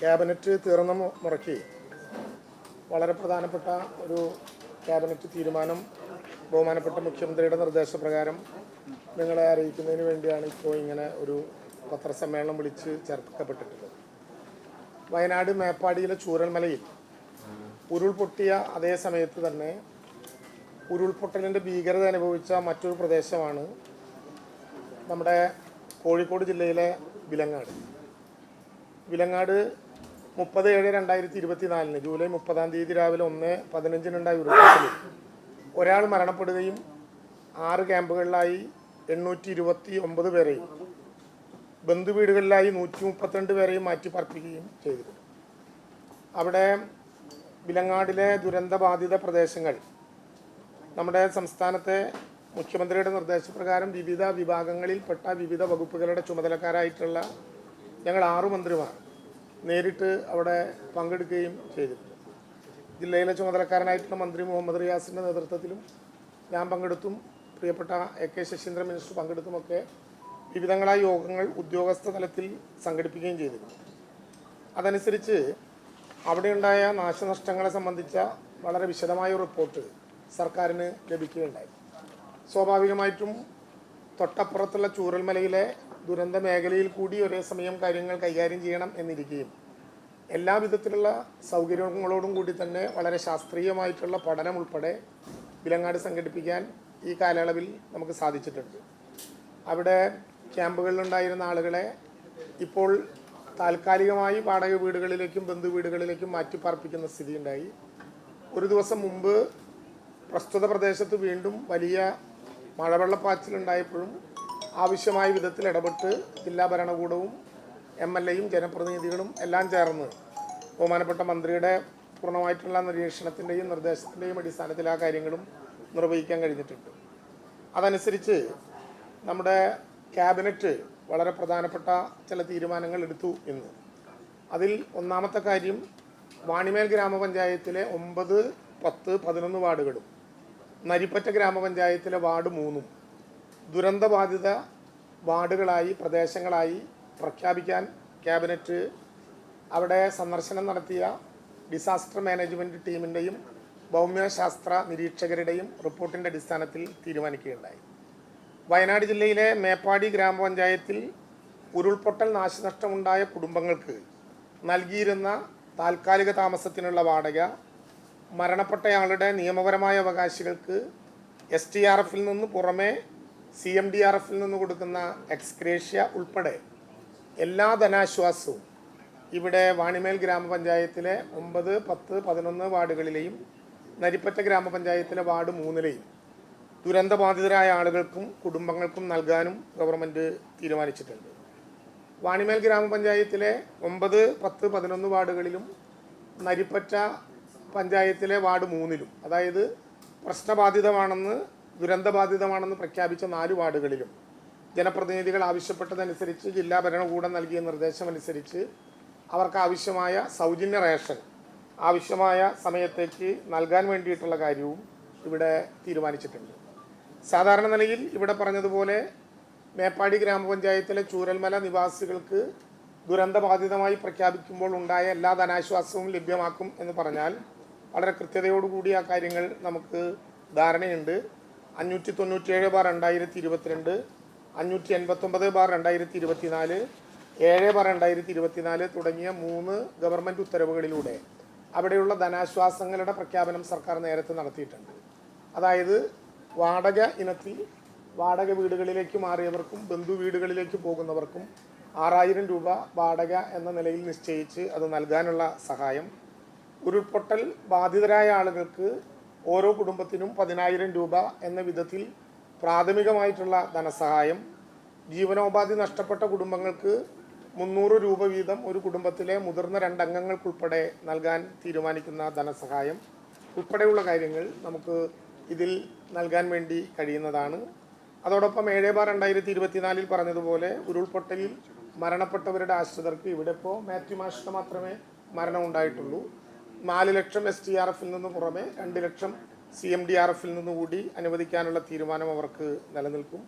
Cabinet തീർന്ന മുറയ്ക്ക് വളരെ പ്രധാനപ്പെട്ട ഒരു ക്യാബിനറ്റ് തീരുമാനം ബഹുമാനപ്പെട്ട മുഖ്യമന്ത്രിയുടെ നിർദ്ദേശപ്രകാരം നിങ്ങളെ അറിയിക്കുന്നതിന് വേണ്ടിയാണ് ഇപ്പോൾ ഇങ്ങനെ ഒരു പത്രസമ്മേളനം വിളിച്ച് ചേർക്കപ്പെട്ടിട്ടുള്ളത്. വയനാട് മേപ്പാടിയിലെ ചൂരൽമലയിൽ ഉരുൾപൊട്ടിയ അതേ സമയത്ത് തന്നെ ഉരുൾപൊട്ടലിന്റെ ഭീകരത അനുഭവിച്ച മറ്റൊരു പ്രദേശമാണ് നമ്മുടെ കോഴിക്കോട് ജില്ലയിലെ വിലങ്ങാട്. വിലങ്ങാട് മുപ്പത് ഏഴ് രണ്ടായിരത്തി ഇരുപത്തി നാലിന് ജൂലൈ മുപ്പതാം തീയതി രാവിലെ ഒന്ന് പതിനഞ്ചിനുണ്ടായ ഉരുളത്തിൽ ഒരാൾ മരണപ്പെടുകയും ആറ് ക്യാമ്പുകളിലായി എണ്ണൂറ്റി ഇരുപത്തി ഒമ്പത് പേരെയും ബന്ധുവീടുകളിലായി നൂറ്റി മുപ്പത്തിരണ്ട് പേരെയും മാറ്റി പാർപ്പിക്കുകയും ചെയ്തിരുന്നു അവിടെ വിലങ്ങാടിലെ ദുരന്തബാധിത പ്രദേശങ്ങൾ നമ്മുടെ സംസ്ഥാനത്തെ മുഖ്യമന്ത്രിയുടെ നിർദ്ദേശപ്രകാരം വിവിധ വിഭാഗങ്ങളിൽപ്പെട്ട വിവിധ വകുപ്പുകളുടെ ചുമതലക്കാരായിട്ടുള്ള ഞങ്ങൾ ആറു മന്ത്രിമാർ. നേരിട്ട് അവിടെ പങ്കെടുക്കുകയും ചെയ്തിട്ടുണ്ട്. ജില്ലയിലെ ചുമതലക്കാരനായിട്ടുള്ള മന്ത്രി മുഹമ്മദ് റിയാസിന്റെ നേതൃത്വത്തിലും ഞാൻ പങ്കെടുത്തും പ്രിയപ്പെട്ട എ കെ ശശീന്ദ്രൻ മിനിസ്റ്റർ പങ്കെടുത്തുമൊക്കെ വിവിധങ്ങളായ യോഗങ്ങൾ ഉദ്യോഗസ്ഥ തലത്തിൽ സംഘടിപ്പിക്കുകയും ചെയ്തിരുന്നു. അതനുസരിച്ച് അവിടെയുണ്ടായ നാശനഷ്ടങ്ങളെ സംബന്ധിച്ച വളരെ വിശദമായ റിപ്പോർട്ട് സർക്കാരിന് ലഭിക്കുകയുണ്ടായി. സ്വാഭാവികമായിട്ടും തൊട്ടപ്പുറത്തുള്ള ചൂരൽമലയിലെ ദുരന്ത മേഖലയിൽ കൂടി ഒരേ സമയം കാര്യങ്ങൾ കൈകാര്യം ചെയ്യണം എന്നിരിക്കുകയും എല്ലാ വിധത്തിലുള്ള സൗകര്യങ്ങളോടും കൂടി തന്നെ വളരെ ശാസ്ത്രീയമായിട്ടുള്ള പഠനം ഉൾപ്പെടെ വിലങ്ങാട് സംഘടിപ്പിക്കാൻ ഈ കാലയളവിൽ നമുക്ക് സാധിച്ചിട്ടുണ്ട്. അവിടെ ക്യാമ്പുകളിലുണ്ടായിരുന്ന ആളുകളെ ഇപ്പോൾ താൽക്കാലികമായി വാടക വീടുകളിലേക്കും ബന്ധു വീടുകളിലേക്കും മാറ്റിപ്പാർപ്പിക്കുന്ന സ്ഥിതിയുണ്ടായി. ഒരു ദിവസം മുമ്പ് പ്രസ്തുത പ്രദേശത്ത് വീണ്ടും വലിയ മഴവെള്ളപ്പാച്ചിലുണ്ടായപ്പോഴും ആവശ്യമായ വിധത്തിൽ ഇടപെട്ട് ജില്ലാ ഭരണകൂടവും എം എൽ എയും ജനപ്രതിനിധികളും എല്ലാം ചേർന്ന് ബഹുമാനപ്പെട്ട മന്ത്രിയുടെ പൂർണമായിട്ടുള്ള നിരീക്ഷണത്തിന്റെയും നിർദ്ദേശത്തിന്റെയും അടിസ്ഥാനത്തിൽ ആ കാര്യങ്ങളും നിർവഹിക്കാൻ കഴിഞ്ഞിട്ടുണ്ട്. അതനുസരിച്ച് നമ്മുടെ ക്യാബിനറ്റ് വളരെ പ്രധാനപ്പെട്ട ചില തീരുമാനങ്ങൾ എടുത്തു ഇന്ന്. അതിൽ ഒന്നാമത്തെ കാര്യം വാണിമേൽ ഗ്രാമപഞ്ചായത്തിലെ ഒമ്പത് പത്ത് പതിനൊന്ന് വാർഡുകളും നരിപ്പറ്റ ഗ്രാമപഞ്ചായത്തിലെ വാർഡ് മൂന്നും ദുരന്തബാധിത വാർഡുകളായി പ്രദേശങ്ങളായി പ്രഖ്യാപിക്കാൻ ക്യാബിനറ്റ് അവിടെ സന്ദർശനം നടത്തിയ ഡിസാസ്റ്റർ മാനേജ്മെന്റ് ടീമിന്റെയും ഭൗമ്യശാസ്ത്ര നിരീക്ഷകരുടെയും റിപ്പോർട്ടിന്റെ അടിസ്ഥാനത്തിൽ തീരുമാനിക്കുകയുണ്ടായി. വയനാട് ജില്ലയിലെ മേപ്പാടി ഗ്രാമപഞ്ചായത്തിൽ ഉരുൾപൊട്ടൽ നാശനഷ്ടമുണ്ടായ കുടുംബങ്ങൾക്ക് നൽകിയിരുന്ന താൽക്കാലിക താമസത്തിനുള്ള വാടക മരണപ്പെട്ടയാളുടെ നിയമപരമായ അവകാശികൾക്ക് എസ് ടി ആർ എഫിൽ നിന്ന് പുറമെ സി എം ഡി ആർ എഫിൽ നിന്ന് കൊടുക്കുന്ന എക്സ്ക്രേഷ്യ ഉൾപ്പെടെ എല്ലാ ധനാശ്വാസവും ഇവിടെ വാണിമേൽ ഗ്രാമപഞ്ചായത്തിലെ ഒമ്പത് പത്ത് പതിനൊന്ന് വാർഡുകളിലെയും നരിപ്പറ്റ ഗ്രാമപഞ്ചായത്തിലെ വാർഡ് മൂന്നിലെയും ദുരന്തബാധിതരായ ആളുകൾക്കും കുടുംബങ്ങൾക്കും നൽകാനും ഗവൺമെന്റ് തീരുമാനിച്ചിട്ടുണ്ട്. വാണിമേൽ ഗ്രാമപഞ്ചായത്തിലെ ഒമ്പത് പത്ത് പതിനൊന്ന് വാർഡുകളിലും നരിപ്പറ്റ പഞ്ചായത്തിലെ വാർഡ് മൂന്നിലും അതായത് പ്രശ്നബാധിതമാണെന്ന് ദുരന്തബാധിതമാണെന്ന് പ്രഖ്യാപിച്ച നാല് വാർഡുകളിലും. ജനപ്രതിനിധികൾ ആവശ്യപ്പെട്ടതനുസരിച്ച് ജില്ലാ ഭരണകൂടം നൽകിയ നിർദ്ദേശമനുസരിച്ച് അവർക്ക് ആവശ്യമായ സൗജന്യ റേഷൻ ആവശ്യമായ സമയത്തേക്ക് നൽകാൻ വേണ്ടിയിട്ടുള്ള കാര്യവും ഇവിടെ തീരുമാനിച്ചിട്ടുണ്ട്. സാധാരണ നിലയിൽ ഇവിടെ പറഞ്ഞതുപോലെ മേപ്പാടി ഗ്രാമപഞ്ചായത്തിലെ ചൂരൽമല നിവാസികൾക്ക് ദുരന്തബാധിതമായി പ്രഖ്യാപിക്കുമ്പോൾ ഉണ്ടായ എല്ലാ ധനാശ്വാസവും ലഭ്യമാക്കും എന്ന് പറഞ്ഞാൽ വളരെ കൃത്യതയോടുകൂടി ആ കാര്യങ്ങൾ നമുക്ക് ധാരണയുണ്ട്. അഞ്ഞൂറ്റി തൊണ്ണൂറ്റിയേഴ് ബാർ രണ്ടായിരത്തി ഇരുപത്തിരണ്ട് അഞ്ഞൂറ്റി എൺപത്തൊമ്പത് ബാർ രണ്ടായിരത്തി ഇരുപത്തിനാല് ഏഴ് ബാർ രണ്ടായിരത്തി ഇരുപത്തിനാല് തുടങ്ങിയ മൂന്ന് ഗവൺമെന്റ് ഉത്തരവുകളിലൂടെ അവിടെയുള്ള ധനാശ്വാസങ്ങളുടെ പ്രഖ്യാപനം സർക്കാർ നേരത്തെ നടത്തിയിട്ടുണ്ട്. അതായത് വാടക ഇനത്തിൽ വാടക വീടുകളിലേക്ക് മാറിയവർക്കും ബന്ധു വീടുകളിലേക്ക് പോകുന്നവർക്കും ആറായിരം രൂപ വാടക എന്ന നിലയിൽ നിശ്ചയിച്ച് അത് നൽകാനുള്ള സഹായം. ഉരുൾപൊട്ടൽ ബാധിതരായ ആളുകൾക്ക് ഓരോ കുടുംബത്തിനും പതിനായിരം രൂപ എന്ന വിധത്തിൽ പ്രാഥമികമായിട്ടുള്ള ധനസഹായം. ജീവനോപാധി നഷ്ടപ്പെട്ട കുടുംബങ്ങൾക്ക് മുന്നൂറ് രൂപ വീതം ഒരു കുടുംബത്തിലെ മുതിർന്ന രണ്ടംഗങ്ങൾക്കുൾപ്പെടെ നൽകാൻ തീരുമാനിക്കുന്ന ധനസഹായം. ഉൾപ്പെടെയുള്ള കാര്യങ്ങൾ നമുക്ക് ഇതിൽ നൽകാൻ വേണ്ടി കഴിയുന്നതാണ്. അതോടൊപ്പം ഏഴ് ബാർ രണ്ടായിരത്തി ഇരുപത്തിനാലിൽ പറഞ്ഞതുപോലെ ഉരുൾപൊട്ടലിൽ മരണപ്പെട്ടവരുടെ ആശ്രിതർക്ക് ഇവിടെ ഇപ്പോൾ മാത്യു മാഷിന് മാത്രമേ മരണം ഉണ്ടായിട്ടുള്ളൂ നാല് ലക്ഷം എസ് ടി ആർ എഫിൽ നിന്ന് പുറമെ രണ്ട് ലക്ഷം സി എം ഡി ആർ എഫിൽ നിന്ന് കൂടി അനുവദിക്കാനുള്ള തീരുമാനം അവർക്ക് നിലനിൽക്കും.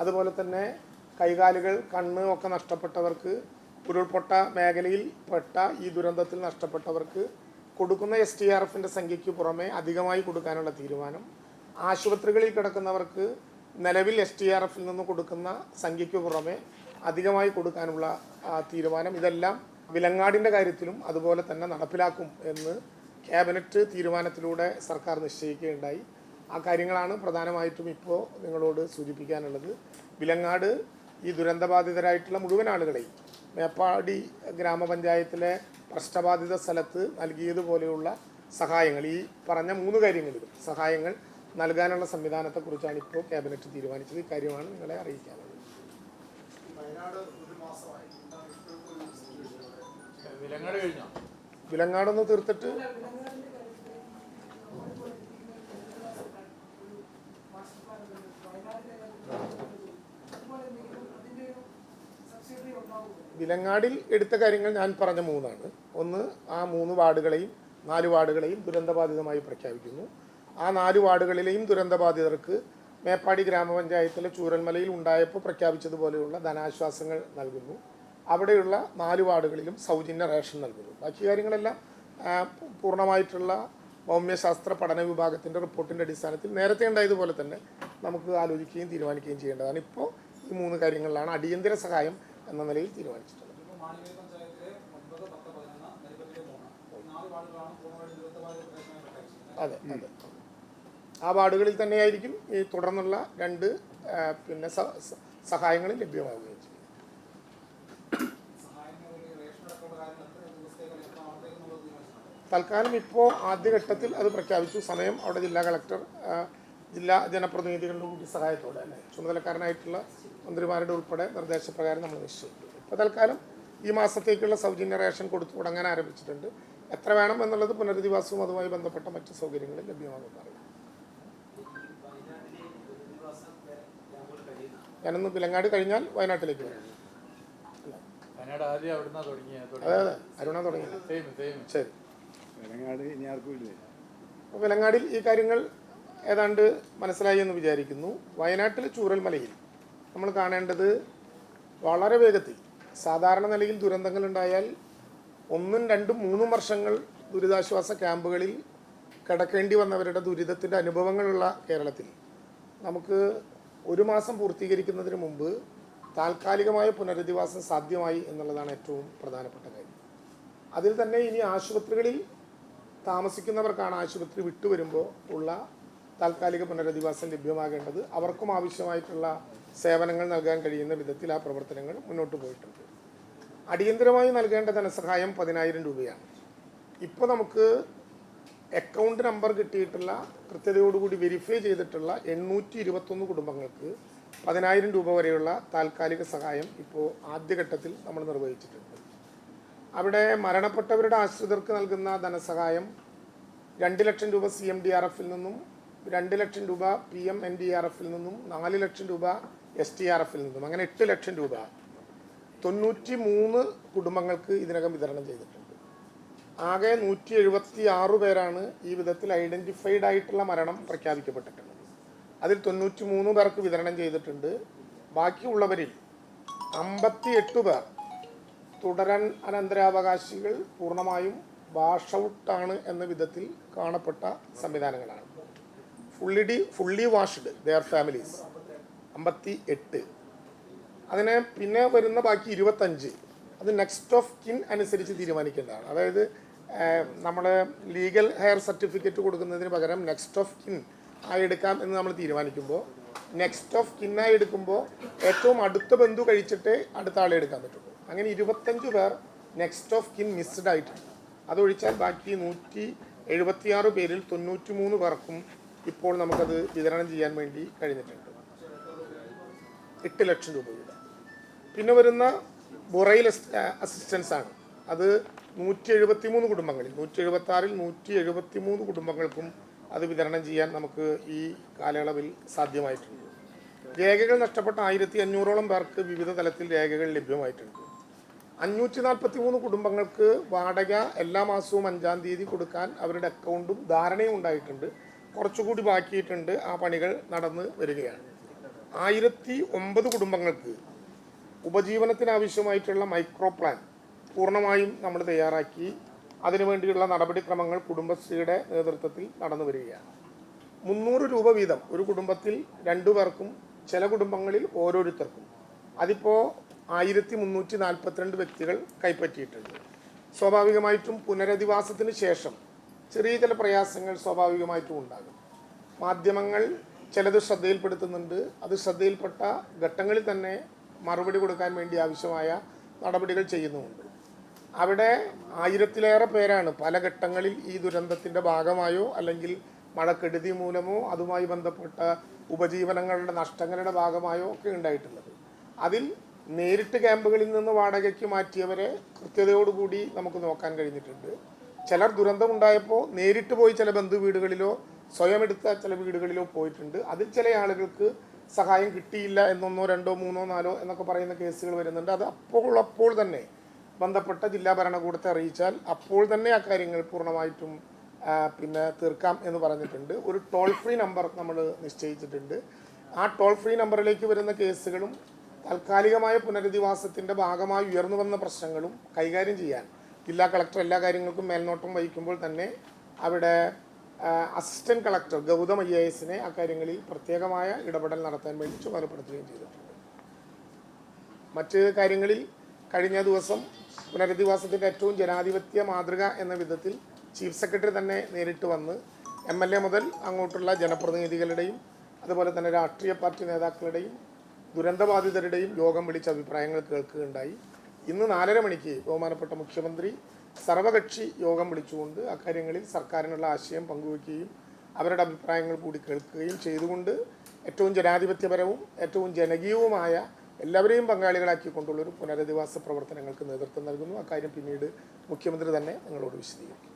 അതുപോലെ തന്നെ കൈകാലുകൾ കണ്ണ് ഒക്കെ നഷ്ടപ്പെട്ടവർക്ക് ഉരുൾപൊട്ട മേഖലയിൽ പെട്ട ഈ ദുരന്തത്തിൽ നഷ്ടപ്പെട്ടവർക്ക് കൊടുക്കുന്ന എസ് ടി ആർ എഫിന്റെ സംഖ്യയ്ക്ക് പുറമെ അധികമായി കൊടുക്കാനുള്ള തീരുമാനം. ആശുപത്രികളിൽ കിടക്കുന്നവർക്ക് നിലവിൽ എസ് ടി ആർ എഫിൽ നിന്ന് കൊടുക്കുന്ന സംഖ്യയ്ക്ക് പുറമെ അധികമായി കൊടുക്കാനുള്ള തീരുമാനം. ഇതെല്ലാം വിലങ്ങാടിന്റെ കാര്യത്തിലും അതുപോലെ തന്നെ നടപ്പിലാക്കും എന്ന് ക്യാബിനറ്റ് തീരുമാനത്തിലൂടെ സർക്കാർ നിശ്ചയിക്കുകയുണ്ടായി. ആ കാര്യങ്ങളാണ് പ്രധാനമായിട്ടും ഇപ്പോൾ നിങ്ങളോട് സൂചിപ്പിക്കാനുള്ളത്. വിലങ്ങാട് ഈ ദുരന്തബാധിതരായിട്ടുള്ള മുഴുവൻ ആളുകളെയും മേപ്പാടി ഗ്രാമപഞ്ചായത്തിലെ പ്രശ്നബാധിത സ്ഥലത്ത് നൽകിയതുപോലെയുള്ള സഹായങ്ങൾ ഈ പറഞ്ഞ മൂന്ന് കാര്യങ്ങളിലും സഹായങ്ങൾ നൽകാനുള്ള സംവിധാനത്തെക്കുറിച്ചാണ് ഇപ്പോൾ ക്യാബിനറ്റ് തീരുമാനിച്ചത്. ഇക്കാര്യമാണ് കാര്യമാണ് നിങ്ങളെ അറിയിക്കാനുള്ളത്. വിലങ്ങാട് കഴിഞ്ഞോ വിലങ്ങാടൊന്ന് തീർത്തിട്ട് വിലങ്ങാടിൽ എടുത്ത കാര്യങ്ങൾ ഞാൻ പറഞ്ഞ മൂന്നാണ്. ഒന്ന് ആ മൂന്ന് വാർഡുകളെയും നാല് വാർഡുകളെയും ദുരന്തബാധിതമായി പ്രഖ്യാപിക്കുന്നു. ആ നാല് വാർഡുകളിലെയും ദുരന്തബാധിതർക്ക് മേപ്പാടി ഗ്രാമപഞ്ചായത്തിലെ ചൂരന്മലയിൽ ഉണ്ടായപ്പോൾ പ്രഖ്യാപിച്ചതുപോലെയുള്ള ധനാശ്വാസങ്ങൾ നൽകുന്നു. അവിടെയുള്ള നാല് വാർഡുകളിലും സൗജന്യ റേഷൻ നൽകുന്നു. ബാക്കി കാര്യങ്ങളെല്ലാം പൂർണമായിട്ടുള്ള ഭൗമ്യശാസ്ത്ര പഠന വിഭാഗത്തിന്റെ റിപ്പോർട്ടിന്റെ അടിസ്ഥാനത്തിൽ നേരത്തെ ഉണ്ടായതുപോലെ തന്നെ നമുക്ക് ആലോചിക്കുകയും തീരുമാനിക്കുകയും ചെയ്യേണ്ടതാണ്. ഇപ്പോൾ ഈ മൂന്ന് കാര്യങ്ങളിലാണ് അടിയന്തര സഹായം എന്ന നിലയിൽ തീരുമാനിച്ചിട്ടുള്ളത്. അതെ അതെ. ആ വാർഡുകളിൽ തന്നെയായിരിക്കും ഈ തുടർന്നുള്ള രണ്ട് പിന്നെ സഹായങ്ങൾ ലഭ്യമാവുകയും ചെയ്യും സഹായങ്ങൾ ഈ റേഷൻ അടക്കമുള്ള കാര്യങ്ങൾ എത്ര ദിവസത്തേക്ക് എത്ര നാളത്തേക്ക് എന്നുള്ളത് തീരുമാനിച്ചിട്ടുണ്ട് തൽക്കാലം ഇപ്പോൾ ആദ്യഘട്ടത്തിൽ അത് പ്രഖ്യാപിച്ചു. സമയം അവിടെ ജില്ലാ കളക്ടർ ജില്ലാ ജനപ്രതിനിധികളുടെ കൂടി സഹായത്തോടെ അല്ലേ? ചുമതലക്കാരനായിട്ടുള്ള മന്ത്രിമാരുടെ ഉൾപ്പെടെ നിർദ്ദേശപ്രകാരം നമ്മൾ നിശ്ചയിച്ചു. ഇപ്പോൾ തൽക്കാലം ഈ മാസത്തേക്കുള്ള സൗജന്യ റേഷൻ കൊടുത്തു തുടങ്ങാൻ ആരംഭിച്ചിട്ടുണ്ട്. എത്ര വേണം എന്നുള്ളത് പുനരധിവാസവും അതുമായി ബന്ധപ്പെട്ട മറ്റ് സൗകര്യങ്ങളും ലഭ്യമാകുന്നതാണ് ഞാനൊന്ന് പിലങ്ങാട് കഴിഞ്ഞാൽ വയനാട്ടിലേക്ക് വരും. അതെ അതെ. അരുണ തുടങ്ങി. ശരി. ഇനി ആർക്കും വിലങ്ങാടിൽ ഈ കാര്യങ്ങൾ ഏതാണ്ട് മനസ്സിലായി എന്ന് വിചാരിക്കുന്നു. വയനാട്ടിൽ ചൂരൽമലയിൽ നമ്മൾ കാണേണ്ടത് വളരെ വേഗത്തിൽ സാധാരണ നിലയിൽ ദുരന്തങ്ങൾ ഉണ്ടായാൽ ഒന്നും രണ്ടും മൂന്നും വർഷങ്ങൾ ദുരിതാശ്വാസ ക്യാമ്പുകളിൽ കിടക്കേണ്ടി വന്നവരുടെ ദുരിതത്തിന്റെ അനുഭവങ്ങളുള്ള കേരളത്തിൽ നമുക്ക് ഒരു മാസം പൂർത്തീകരിക്കുന്നതിന് മുമ്പ് താൽക്കാലികമായ പുനരധിവാസം സാധ്യമായി എന്നുള്ളതാണ് ഏറ്റവും പ്രധാനപ്പെട്ട കാര്യം. അതിൽ തന്നെ ഇനി ആശുപത്രികളിൽ താമസിക്കുന്നവർക്കാണ് ആശുപത്രി വിട്ടുവരുമ്പോൾ ഉള്ള താൽക്കാലിക പുനരധിവാസം ലഭ്യമാകേണ്ടത്. അവർക്കും ആവശ്യമായിട്ടുള്ള സേവനങ്ങൾ നൽകാൻ കഴിയുന്ന വിധത്തിൽ ആ പ്രവർത്തനങ്ങൾ മുന്നോട്ട് പോയിട്ടുണ്ട്. അടിയന്തരമായി നൽകേണ്ട ധനസഹായം പതിനായിരം രൂപയാണ്. ഇപ്പോൾ നമുക്ക് അക്കൗണ്ട് നമ്പർ കിട്ടിയിട്ടുള്ള കൃത്യതയോടുകൂടി വെരിഫൈ ചെയ്തിട്ടുള്ള എണ്ണൂറ്റി ഇരുപത്തൊന്ന് കുടുംബങ്ങൾക്ക് പതിനായിരം രൂപ വരെയുള്ള താൽക്കാലിക സഹായം ഇപ്പോൾ ആദ്യഘട്ടത്തിൽ നമ്മൾ നിർവഹിച്ചിട്ടുണ്ട്. അവിടെ മരണപ്പെട്ടവരുടെ ആശ്രിതർക്ക് നൽകുന്ന ധനസഹായം രണ്ട് ലക്ഷം രൂപ സി എം ഡി ആർ എഫിൽ നിന്നും രണ്ട് ലക്ഷം രൂപ P M N D R എഫിൽ നിന്നും നാല് ലക്ഷം രൂപ എസ് ടി ആർ എഫിൽ നിന്നും അങ്ങനെ എട്ട് ലക്ഷം രൂപ തൊണ്ണൂറ്റി മൂന്ന് കുടുംബങ്ങൾക്ക് ഇതിനകം വിതരണം ചെയ്തിട്ടുണ്ട്. ആകെ നൂറ്റി എഴുപത്തി ആറ് പേരാണ് ഈ വിധത്തിൽ ഐഡന്റിഫൈഡ് ആയിട്ടുള്ള മരണം പ്രഖ്യാപിക്കപ്പെട്ടിട്ടുള്ളത്. അതിൽ തൊണ്ണൂറ്റി മൂന്ന് പേർക്ക് വിതരണം ചെയ്തിട്ടുണ്ട്. ബാക്കിയുള്ളവരിൽ അമ്പത്തി എട്ട് പേർ തുടരാൻ അനന്തരാവകാശികൾ പൂർണമായും വാഷ് ഔട്ടാണ് എന്ന വിധത്തിൽ കാണപ്പെട്ട സംവിധാനങ്ങളാണ്. Fully the fully washed their families അമ്പത്തി എട്ട് അതിനെ പിന്നെ വരുന്ന ബാക്കി ഇരുപത്തഞ്ച്. അത് നെക്സ്റ്റ് ഓഫ് കിൻ അനുസരിച്ച് തീരുമാനിക്കേണ്ടതാണ്. അതായത് നമ്മൾ ലീഗൽ ഹെയർ സർട്ടിഫിക്കറ്റ് കൊടുക്കുന്നതിന് പകരം നെക്സ്റ്റ് ഓഫ് കിൻ ആയി എടുക്കാം എന്ന് നമ്മൾ തീരുമാനിക്കുമ്പോൾ നെക്സ്റ്റ് ഓഫ് കിന്നായി എടുക്കുമ്പോൾ ഏറ്റവും അടുത്ത ബന്ധു കഴിച്ചിട്ടേ അടുത്ത ആളെ എടുക്കാൻ പറ്റുള്ളൂ. അങ്ങനെ ഇരുപത്തഞ്ച് പേർ നെക്സ്റ്റ് ഓഫ് കിൻ മിസ്ഡ് ആയിട്ടുണ്ട് അതൊഴിച്ചാൽ ബാക്കി നൂറ്റി എഴുപത്തിയാറ് പേരിൽ തൊണ്ണൂറ്റി മൂന്ന് പേർക്കും ഇപ്പോൾ നമുക്കത് വിതരണം ചെയ്യാൻ വേണ്ടി കഴിഞ്ഞിട്ടുണ്ട്. എട്ട് ലക്ഷം രൂപ വീതം. പിന്നെ വരുന്ന ബുറയിൽ അസിസ്റ്റൻസ് ആണ്. അത് നൂറ്റി എഴുപത്തി മൂന്ന് കുടുംബങ്ങളിൽ നൂറ്റി എഴുപത്തി ആറിൽ നൂറ്റി എഴുപത്തി മൂന്ന് കുടുംബങ്ങൾക്കും അത് വിതരണം ചെയ്യാൻ നമുക്ക് ഈ കാലയളവിൽ സാധ്യമായിട്ടുണ്ട്. രേഖകൾ നഷ്ടപ്പെട്ട ആയിരത്തി അഞ്ഞൂറോളം പേർക്ക് വിവിധ തലത്തിൽ രേഖകൾ ലഭ്യമായിട്ടുണ്ട്. അഞ്ഞൂറ്റി നാൽപ്പത്തി മൂന്ന് കുടുംബങ്ങൾക്ക് വാടക എല്ലാ മാസവും അഞ്ചാം തീയതി കൊടുക്കാൻ അവരുടെ അക്കൗണ്ടും ധാരണയും ഉണ്ടായിട്ടുണ്ട്. കുറച്ചുകൂടി ബാക്കിയിട്ടുണ്ട്. ആ പണികൾ നടന്ന് വരികയാണ്. ആയിരത്തി ഒമ്പത് കുടുംബങ്ങൾക്ക് ഉപജീവനത്തിനാവശ്യമായിട്ടുള്ള മൈക്രോ പ്ലാൻ പൂർണമായും നമ്മൾ തയ്യാറാക്കി. അതിനുവേണ്ടിയുള്ള നടപടിക്രമങ്ങൾ കുടുംബശ്രീയുടെ നേതൃത്വത്തിൽ നടന്നു വരികയാണ്. മുന്നൂറ് രൂപ വീതം ഒരു കുടുംബത്തിൽ രണ്ടു പേർക്കും ചില കുടുംബങ്ങളിൽ ഓരോരുത്തർക്കും. അതിപ്പോൾ ആയിരത്തി മുന്നൂറ്റി നാൽപ്പത്തിരണ്ട് വ്യക്തികൾ കൈപ്പറ്റിയിട്ടുണ്ട്. സ്വാഭാവികമായിട്ടും പുനരധിവാസത്തിന് ശേഷം ചെറിയ ചില പ്രയാസങ്ങൾ സ്വാഭാവികമായിട്ടും ഉണ്ടാകും. മാധ്യമങ്ങൾ ചിലത് ശ്രദ്ധയിൽപ്പെടുത്തുന്നുണ്ട്. അത് ശ്രദ്ധയിൽപ്പെട്ട ഘട്ടങ്ങളിൽ തന്നെ മറുപടി കൊടുക്കാൻ വേണ്ടി ആവശ്യമായ നടപടികൾ ചെയ്യുന്നുമുണ്ട്. അവിടെ ആയിരത്തിലേറെ പേരാണ് പല ഘട്ടങ്ങളിൽ ഈ ദുരന്തത്തിന്റെ ഭാഗമായോ അല്ലെങ്കിൽ മഴക്കെടുതി മൂലമോ അതുമായി ബന്ധപ്പെട്ട ഉപജീവനങ്ങളുടെ നഷ്ടങ്ങളുടെ ഭാഗമായോ ഒക്കെ ഉണ്ടായിട്ടുള്ളത്. അതിൽ നേരിട്ട് ക്യാമ്പുകളിൽ നിന്ന് വാടകയ്ക്ക് മാറ്റിയവരെ കൃത്യതയോടുകൂടി നമുക്ക് നോക്കാൻ കഴിഞ്ഞിട്ടുണ്ട്. ചിലർ ദുരന്തമുണ്ടായപ്പോൾ നേരിട്ട് പോയി ചില ബന്ധു വീടുകളിലോ സ്വയം എടുത്ത ചില വീടുകളിലോ പോയിട്ടുണ്ട്. അതിൽ ചില ആളുകൾക്ക് സഹായം കിട്ടിയില്ല എന്നൊന്നോ രണ്ടോ മൂന്നോ നാലോ എന്നൊക്കെ പറയുന്ന കേസുകൾ വരുന്നുണ്ട്. അത് അപ്പോൾ അപ്പോൾ തന്നെ ബന്ധപ്പെട്ട ജില്ലാ ഭരണകൂടത്തെ അറിയിച്ചാൽ അപ്പോൾ തന്നെ ആ കാര്യങ്ങൾ പൂർണമായിട്ടും പിന്നെ തീർക്കാം എന്ന് പറഞ്ഞിട്ടുണ്ട്. ഒരു ടോൾ ഫ്രീ നമ്പർ നമ്മൾ നിശ്ചയിച്ചിട്ടുണ്ട്. ആ ടോൾ ഫ്രീ നമ്പറിലേക്ക് വരുന്ന കേസുകളും താൽക്കാലികമായ പുനരധിവാസത്തിന്റെ ഭാഗമായി ഉയർന്നു വന്ന പ്രശ്നങ്ങളും കൈകാര്യം ചെയ്യാൻ ജില്ലാ കളക്ടർ എല്ലാ കാര്യങ്ങൾക്കും മേൽനോട്ടം വഹിക്കുമ്പോൾ തന്നെ അവിടെ assistant collector Gautham I A എസിനെ അക്കാര്യങ്ങളിൽ പ്രത്യേകമായ ഇടപെടൽ നടത്താൻ വേണ്ടി ചുമതലപ്പെടുത്തുകയും ചെയ്തിട്ടുണ്ട്. മറ്റ് കാര്യങ്ങളിൽ കഴിഞ്ഞ ദിവസം പുനരധിവാസത്തിന്റെ ഏറ്റവും ജനാധിപത്യ മാതൃക എന്ന വിധത്തിൽ ചീഫ് സെക്രട്ടറി തന്നെ നേരിട്ട് വന്ന് എം എൽ എ മുതൽ അങ്ങോട്ടുള്ള ജനപ്രതിനിധികളുടെയും അതുപോലെ തന്നെ രാഷ്ട്രീയ പാർട്ടി നേതാക്കളുടെയും ദുരന്തബാധിതരുടെയും യോഗം വിളിച്ച അഭിപ്രായങ്ങൾ കേൾക്കുകയുണ്ടായി. ഇന്ന് നാലര മണിക്ക് ബഹുമാനപ്പെട്ട മുഖ്യമന്ത്രി സർവകക്ഷി യോഗം വിളിച്ചുകൊണ്ട് അക്കാര്യങ്ങളിൽ സർക്കാരിനുള്ള ആശയം പങ്കുവയ്ക്കുകയും അവരുടെ അഭിപ്രായങ്ങൾ കൂടി കേൾക്കുകയും ചെയ്തുകൊണ്ട് ഏറ്റവും ജനാധിപത്യപരവും ഏറ്റവും ജനകീയവുമായ എല്ലാവരെയും പങ്കാളികളാക്കിക്കൊണ്ടുള്ള ഒരു പുനരധിവാസ പ്രവർത്തനങ്ങൾക്ക് നേതൃത്വം നൽകുന്നു. അക്കാര്യം പിന്നീട് മുഖ്യമന്ത്രി തന്നെ നിങ്ങളോട് വിശദീകരിക്കും.